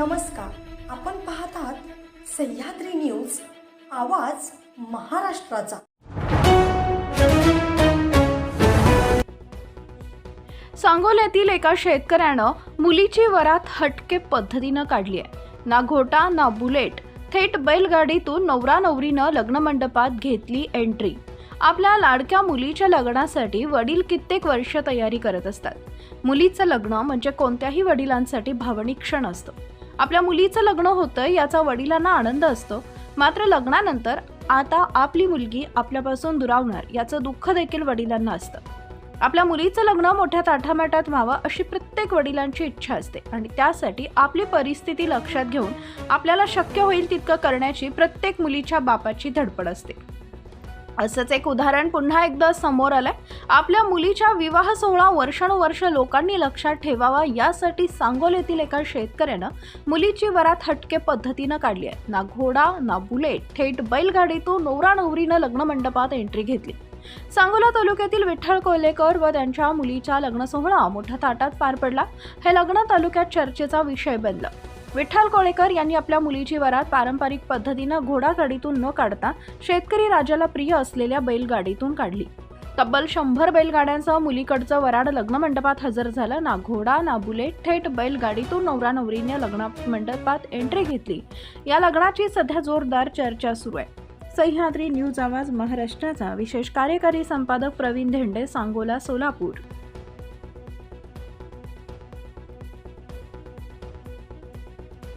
नमस्कार. आपण पाहत आहात सह्याद्री न्यूज आवाज महाराष्ट्राचा. सांगोल्यातील एका शेतकऱ्यानं मुलीची वरात हटके पद्धतीनं काढली आहे. ना घोटा ना बुलेट थेट बैलगाडीतून नवरा नवरीनं लग्न मंडपात घेतली एंट्री. आपल्या लाडक्या मुलीच्या लग्नासाठी वडील कित्येक वर्ष तयारी करत असतात. मुलीचं लग्न म्हणजे कोणत्याही वडिलांसाठी भावनिक क्षण असतो. आपल्या मुलीचं लग्न होतं याचा वडिलांना आनंद असतो. मात्र लग्नानंतर आता आपली मुलगी आपल्यापासून दुरावणार याचं दुःख देखील वडिलांना असतं. आपल्या मुलीचं लग्न मोठ्या ताठामाटात व्हावं अशी प्रत्येक वडिलांची इच्छा असते. आणि त्यासाठी आपली परिस्थिती लक्षात घेऊन आपल्याला शक्य होईल तितकं करण्याची प्रत्येक मुलीच्या बापाची धडपड असते. असंच एक उदाहरण पुन्हा एकदा समोर आलंय. आपल्या मुलीच्या विवाह सोहळा वर्षानुवर्ष लोकांनी लक्षात ठेवावा यासाठी सांगोलीतील एका शेतकऱ्यानं मुलीची वरात हटके पद्धतीनं काढली आहे. ना घोडा ना बुलेट थेट बैलगाडीतून नवरा नवरीनं लग्न मंडपात एंट्री घेतली. सांगोला तालुक्यातील विठ्ठल कोल्हेकर व त्यांच्या मुलीचा लग्न सोहळा मोठ्या ताटात पार पडला. हे लग्न तालुक्यात चर्चेचा विषय बनलं. विठ्ठल कोळेकर यांनी आपल्या मुलीची वरात पारंपरिक पद्धतीनं घोडागाडीतून न काढता शेतकरी राजाला प्रिय असलेल्या बैलगाडीतून काढली. तब्बल शंभर बैलगाड्यांसह मुलीकडचं वराड लग्न मंडपात हजर झालं. ना घोडा ना बुलेट थेट बैलगाडीतून नवरा नवरीने लग्न मंडपात एंट्री घेतली. या लग्नाची सध्या जोरदार चर्चा सुरू आहे. सह्याद्री न्यूज आवाज महाराष्ट्राचा. विशेष कार्यकारी संपादक प्रवीण धेंडे सांगोला सोलापूर.